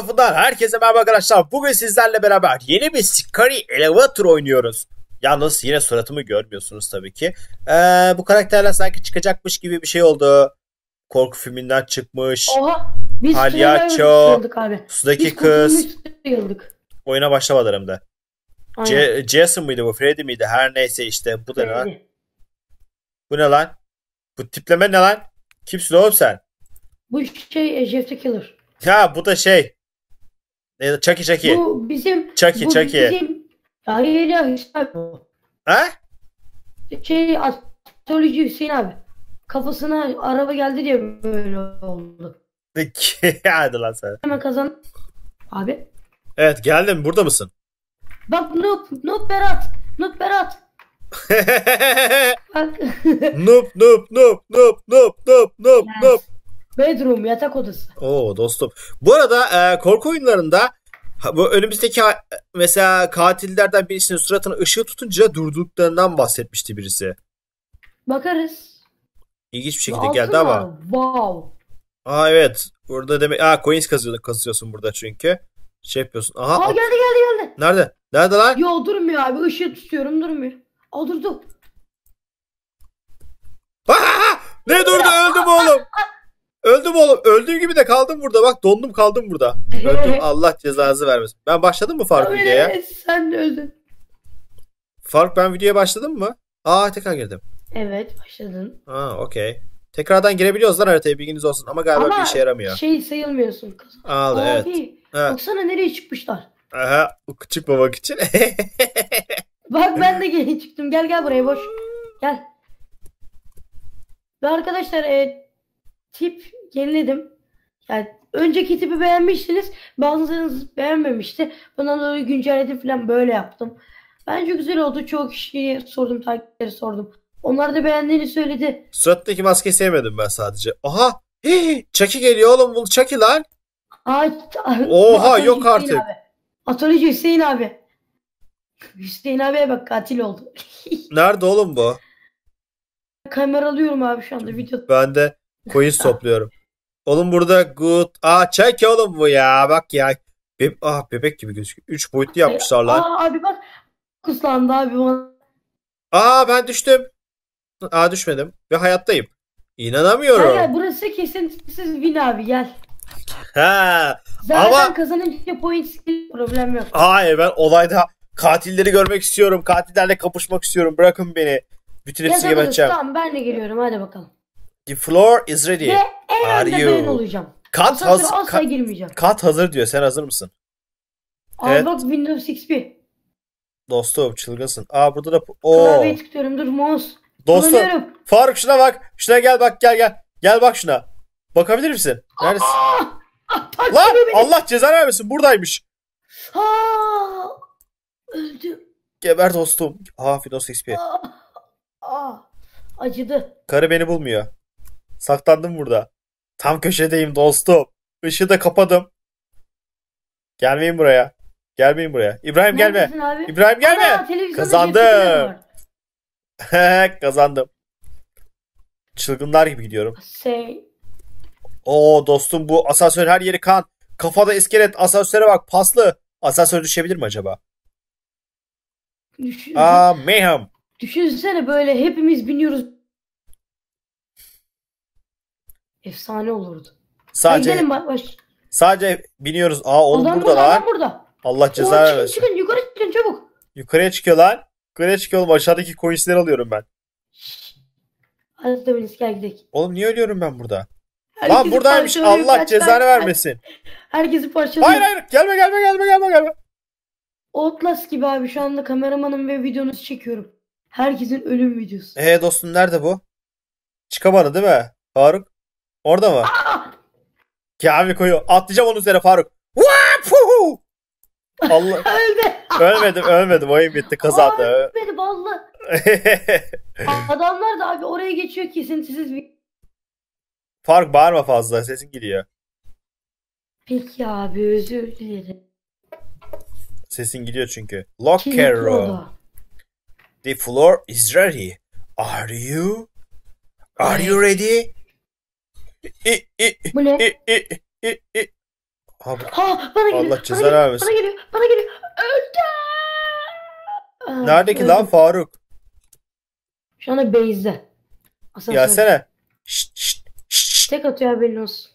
safından herkese merhaba arkadaşlar. Bugün sizlerle beraber yeni bir Scary Elevator oynuyoruz. Yalnız yine suratımı görmüyorsunuz tabii ki. Ee, bu karakterler sanki çıkacakmış gibi bir şey oldu. Korku filminden çıkmış. Oha. Biz Palyaço, abi. Sudaki Biz kız. Oyuna başlamadan hem de. Aynen. Ce- Jason mıydı bu? Freddy miydi? Her neyse işte. Bu da ne lan? Bu ne lan? Bu tipleme ne lan? Kimsin oğlum sen? Bu şey Jeff the Killer. Ha bu da şey. Ya da Chucky Chucky. Bu bizim... Chucky bu Chucky. Bizim... Hayır ya Hüseyin bu. Ha? Şey astroloji Hüseyin abi. Kafasına araba geldi diye böyle oldu. Hadi lan sen. Hemen kazan. Abi. Evet geldim burada mısın? Bak Nup, Nup Berat, Nup Berat. Bak. Nup, Nup, Nup, Nup, Nup, Nup, Nup, Nup. Bedroom, yatak odası. Oo dostum. Bu arada e, korku oyunlarında ha, bu önümüzdeki mesela katillerden birisinin suratına ışığı tutunca durduklarından bahsetmişti birisi. Bakarız. İlginç bir şekilde Altın geldi var. ama. Wow. Aa evet. Burada demek Aa coins kazıyorsun, kazıyorsun burada çünkü. Şey yapıyorsun. Aha. Aa geldi geldi geldi. Nerede? Nerede lan? Yo durmuyor abi. Işığı tutuyorum durmuyor. Aa durdu. Aa! Ne durdu? Öldüm oğlum. Öldüm oğlum. Öldüğüm gibi de kaldım burada. Bak dondum kaldım burada. Öldüm. Allah cezanızı vermesin. Ben başladım mı Faruk videoya? Sen öldün. Faruk ben videoya başladım mı? Aa tekrar girdim. Evet başladın. Aa okey. Tekrardan girebiliyoruz lan haritaya bilginiz olsun ama galiba Ama bir işe yaramıyor. şey sayılmıyorsun. Kız. Aldı evet. Abi Evet. baksana nereye çıkmışlar. Aha çıkmamak için. Bak ben de geri çıktım. Gel gel buraya boş. Gel. Ve arkadaşlar e, tip yeniledim. Yani önceki tipi beğenmiştiniz. Bazılarınız beğenmemişti. Bundan dolayı güncelledim falan böyle yaptım. Bence güzel oldu. Çoğu kişiye sordum, takipçilere sordum. Onlar da beğendiğini söyledi. Suratındaki maskeyi sevmedim ben sadece. Aha! Hii, Chucky geliyor oğlum bu Chucky lan. Aa, Oha, Atölye yok Hüseyin artık. Abi. Atölye Hüseyin abi. Hüseyin abiye bak katil oldu. Nerede oğlum bu? Kamera alıyorum abi şu anda video. Ben de coins topluyorum. Oğlum burada good. Aa Chucky oğlum bu ya. Bak ya. Be ah bebek gibi gözüküyor. 3 boyutlu yapmışlar lan. Aa abi bak kuslandı abi bana. Aa ben düştüm. Aa düşmedim. Ve hayattayım. İnanamıyorum. gel burası kesintisiz win abi gel. Ha. Zaten Ama- kazanınca point problem yok. Hayır ben olayda katilleri görmek istiyorum. Katillerle kapışmak istiyorum. Bırakın beni. Bütün Yazamadık geberteceğim. tamam ben de geliyorum hadi bakalım. The floor is ready. Ve en Are önde you? ben olacağım. Kat, Asansöre haz asla kat, girmeyeceğim. kat hazır diyor. Sen hazır mısın? Abi Evet. bak Windows XP. Dostum çılgınsın. Aa burada da... Oo. Klavyeyi tıklıyorum dur mouse. Dostum. Kullanıyorum. Faruk şuna bak. Şuna gel bak gel gel. Gel bak şuna. Bakabilir misin? Neredesin? Ah, ah, takip Lan beni. Allah cezanı vermesin. Buradaymış. Aa, öldüm. Geber dostum. Aa Fidos XP. Aa, aa, acıdı. Karı beni bulmuyor. Saklandım burada. Tam köşedeyim dostum. Işığı da kapadım. Gelmeyin buraya. Gelmeyin buraya. İbrahim gelme. Neredesin abi? İbrahim gelme. Televizyonda Kazandım. Var. Kazandım. Çılgınlar gibi gidiyorum. Şey, Oo dostum bu asansör her yeri kan. Kafada iskelet asansöre bak paslı. Asansör düşebilir mi acaba? düşün, Aa mayhem. düşünsene böyle hepimiz biniyoruz. Efsane olurdu. Hadi Sadece gelin bak baş. sadece biniyoruz. Aa oğlum Adam burada burada, lan. burada. Allah ceza çıkın vermesin. çıkın yukarı çıkın çabuk. Yukarıya çıkıyor lan. Yukarıya çıkıyor oğlum. Aşağıdaki coinsleri alıyorum ben. Hadi Deniz gel gidelim. Oğlum niye ölüyorum ben burada? Lan Herkesi buradaymış. parçalıyor, Allah cezanı vermesin. Herkesi parçalıyor. Hayır hayır. Gelme gelme gelme gelme gelme. Outlast gibi abi şu anda kameramanım ve videonuzu çekiyorum. Herkesin ölüm videosu. Ee dostum nerede bu? Çıkamadı değil mi? Faruk? Orada mı? Aa! Kamil koyu. Atlayacağım onun üzerine Faruk. Vapuhu! Allah. Öldü. ölmedim ölmedim. Oyun bitti kazandı. Beni ballı. Adamlar da abi oraya geçiyor kesintisiz bir. Faruk bağırma fazla. Sesin gidiyor. Peki abi özür dilerim. Sesin gidiyor çünkü. Locker room. The floor is ready. Are you? Are you ready? Bu ne? i, i, i, i. Ha, bana geliyor. Allah geliyor, vermesin. Bana geliyor. Bana geliyor. Öldü. Neredeki öldüm. lan Faruk? Şu anda base'de. Asansör. Gelsene. Şşt şşt şşt. Tek atıyor haberin olsun.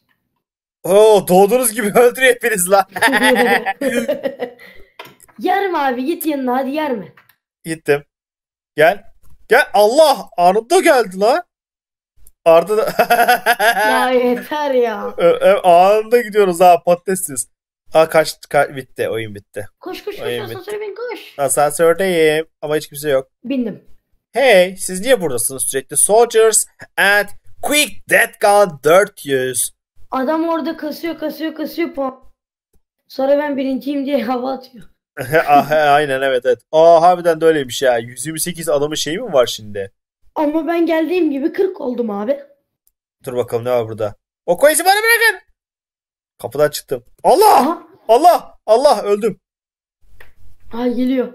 Oo doğduğunuz gibi öldürüyor hepiniz lan. mi abi? Git yanına hadi yer mi? Gittim. Gel. Gel. Allah anında geldi lan. Arda da... Ya yeter ya. Ö- ö- anında gidiyoruz ha patatessiz. Ha kaç, kaç bitti oyun bitti. Koş koş koş Ay, asansöre bin koş. Asansördeyim ama hiç kimse yok. Bindim. Hey siz niye buradasınız sürekli? Soldiers and quick death gun 400. Adam orada kasıyor kasıyor kasıyor puan. Sonra ben birinciyim diye hava atıyor. Ah, Aynen evet evet. Aa harbiden de öyleymiş ya. 128 adamın şeyi mi var şimdi? Ama ben geldiğim gibi 40 oldum abi. Dur bakalım ne var burada. O koyusu bana bırakın. Kapıdan çıktım. Allah! Aha. Allah! Allah öldüm. Aha geliyor.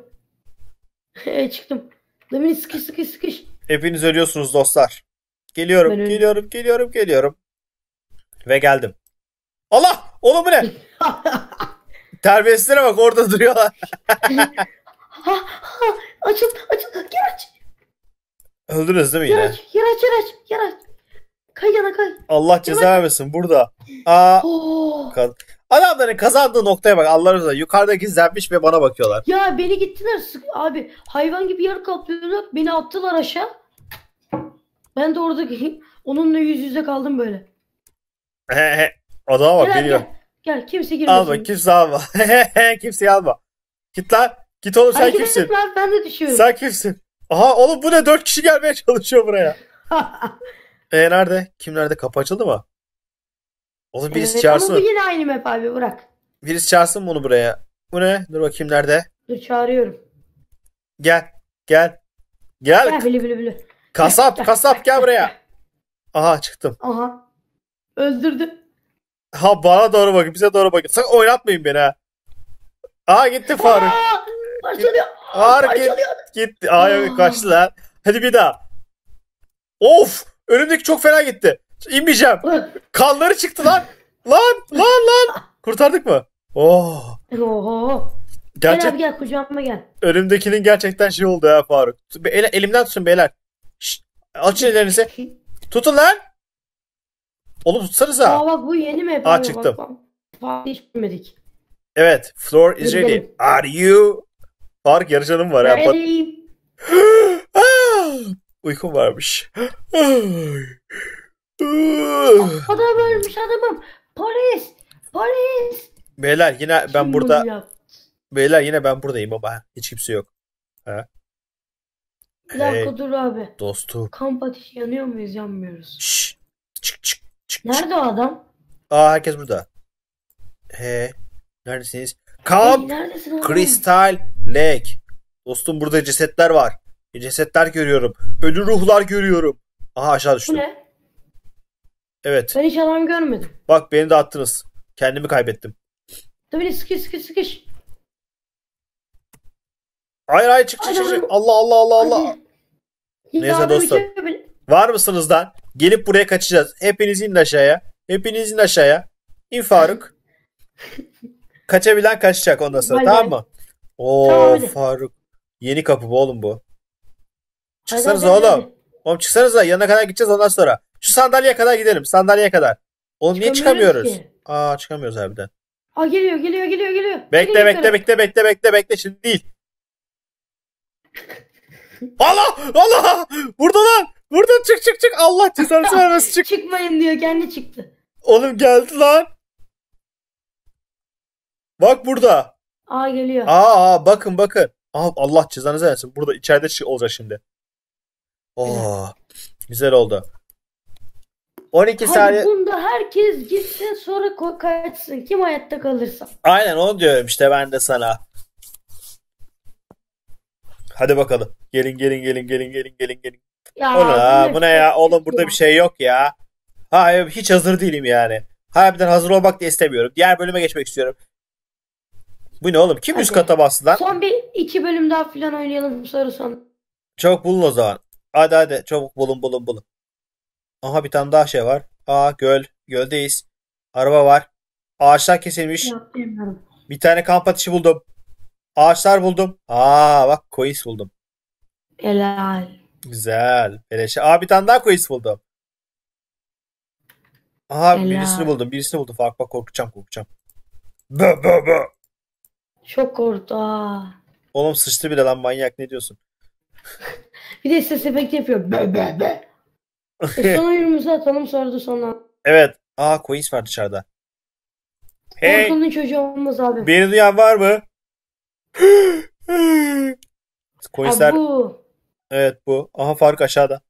Çıktım. Demin sıkış sıkış sıkış. Hepiniz ölüyorsunuz dostlar. Geliyorum, Ben geliyorum, geliyorum, geliyorum. Ve geldim. Allah! Oğlum bu ne? Terbiyesizlere bak orada duruyorlar. ha, ha, açıl açıl. Gel aç. Öldünüz değil mi yine? aç. Yer aç yer aç. Yer aç. Kay yana kay. Allah ceza vermesin burada. Aa, Oo. kaz- adamların kazandığı noktaya bak Allah'ım yukarıda gizlenmiş ve bana bakıyorlar. Ya beni gittiler sık abi hayvan gibi yer kaplıyorlar beni attılar aşağı. Ben de orada onunla yüz yüze kaldım böyle. Adama bak Gel geliyor. gel. Gel kimse girmesin. Alma kimse alma. Kimseyi alma. Git lan. Git oğlum sen Hareket kimsin? abi ben de düşüyorum. Sen kimsin? Aha oğlum bu ne? Dört kişi gelmeye çalışıyor buraya. E nerede? Kim nerede? Kapı açıldı mı? Oğlum birisi Evet, çağırsın. Ama bu yine aynı map abi bırak. Birisi çağırsın bunu buraya. Bu ne? Dur bakayım nerede? Dur çağırıyorum. Gel. Gel. Gel. Gel bili bili bili. Kasap kasap gel buraya. Aha çıktım. Aha. Öldürdü. Ha bana doğru bakın. Bize doğru bakın. Sakın oynatmayın beni ha. Aha gitti Faruk. Aa, parçalıyor. Faruk git, gitti. Aa kaçtı lan. Hadi bir daha. Of. Önümdeki çok fena gitti. İnmeyeceğim. Kanları çıktı lan. Lan lan lan. Kurtardık mı? Oh. Oho. Gel Gerçek abi gel kucağıma gel. önümdekinin gerçekten şey oldu ya Faruk. Ele- elimden tutun beyler. Şşt, açın ellerinizi. Tutun lan. Oğlum tutsanıza. Aa bak bu yeni map Aa, çıktım. Bak, bak. Evet. Floor is ready. Are you? Faruk yarışanım var ya. Ah, Uykum varmış. Ah. Adam ölmüş adamım. Polis. Polis. Beyler yine ben Kim burada bunu yaptı? beyler yine ben buradayım ama hiç kimse yok. Bir dakika Hey dur abi. dostum. Kamp ateşi yanıyor muyuz yanmıyoruz. Şşş. Çık çık çık. Nerede o adam? Aa herkes burada. He. Neredesiniz? Hey, Kamp neredesin oğlum? Crystal Lake. Dostum burada cesetler var. Cesetler görüyorum. Ölü ruhlar görüyorum. Aha aşağı Bu düştüm. ne? Evet. Ben hiç adam görmedim. Bak beni de attınız. Kendimi kaybettim. Tabii sıkış sıkış sıkış. Hayır hayır çık çık çık. çık. Allah Allah Allah Allah. Hadi. Neyse dostum. bile- Var mısınız lan? Gelip buraya kaçacağız. Hepiniz inin aşağıya. Hepiniz inin aşağıya. İn Faruk. Kaçabilen kaçacak ondan sonra Bay tamam mı? Oo Tamam, hadi. Faruk. Yeni kapı bu oğlum bu. Çıksanız hadi, hadi, oğlum. hadi. Oğlum çıksanıza yanına kadar gideceğiz ondan sonra. Şu sandalyeye kadar gidelim. Sandalyeye kadar. Oğlum niye Çıkamıyoruz çıkamıyoruz? ki. Aa çıkamıyoruz harbiden. Aa geliyor geliyor geliyor geliyor. Bekle Gelin bekle yukarı. bekle bekle bekle bekle şimdi değil. Allah Allah burada lan burada çık çık çık Allah cezanı vermesin çık. Çıkmayın diyor kendi çıktı. Oğlum geldi lan. Bak burada. Aa geliyor. Aa, aa, bakın bakın. Aa, Allah cezanızı versin. Burada içeride çı- olacak şimdi. Oo, güzel oldu. 12 Hadi saniye. bunda herkes gitsin sonra ko- kaçsın. Kim hayatta kalırsa. Aynen onu diyorum işte ben de sana. Hadi bakalım. Gelin gelin gelin gelin gelin gelin gelin. Ya O ne ya? Bu ne ya? Oğlum burada bir şey yok ya. Hayır hiç hazır değilim yani. Harbiden hazır olmak da istemiyorum. Diğer bölüme geçmek istiyorum. Bu ne oğlum? Kim üst Hadi. kata bastı lan? Son bir iki bölüm daha falan oynayalım sonra. Çabuk bulun o zaman. Hadi hadi çabuk bulun bulun bulun. Aha bir tane daha şey var. Aa göl. Göldeyiz. Araba var. Ağaçlar kesilmiş. Bilmiyorum. Bir tane kamp ateşi buldum. Ağaçlar buldum. Aa bak coins buldum. Helal. Güzel. Beleşe. Aa bir tane daha coins buldum. Aha Helal. birisini buldum. Birisini buldum. Bak bak korkacağım korkacağım. Bö bö bö. Çok korktu. Aa. Oğlum sıçtı bile lan manyak ne diyorsun? Bir de ses efekti yapıyor. Be be be. e son oyunumuzu atalım sonra da sonra. Evet. Aa coins var dışarıda. Hey Korkunun çocuğu olmaz abi. beni duyan var mı? Coinsler bu. evet bu. Aha Faruk aşağıda.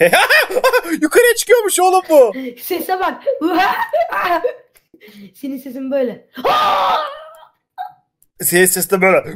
Yukarıya çıkıyormuş oğlum bu. Sese bak. Senin sesin böyle. Sesi de böyle.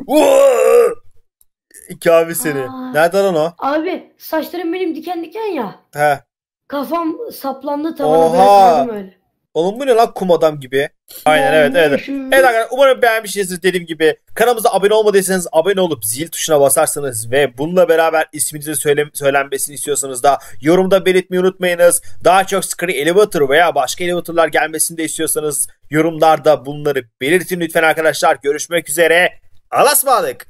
Kavi seni. Aa. Nerede lan o? Abi saçlarım benim diken diken ya. He. Kafam saplandı tavana böyle Oha. kaldım öyle. Oğlum bu ne lan kum adam gibi. Aynen evet evet. Evet arkadaşlar umarım beğenmişsinizdir dediğim gibi. Kanalımıza abone olmadıysanız abone olup zil tuşuna basarsanız ve bununla beraber isminizin söyle söylenmesini istiyorsanız da yorumda belirtmeyi unutmayınız. Daha çok Scary Elevator veya başka elevatorlar gelmesini de istiyorsanız yorumlarda bunları belirtin lütfen arkadaşlar. Görüşmek üzere. Alasmadık.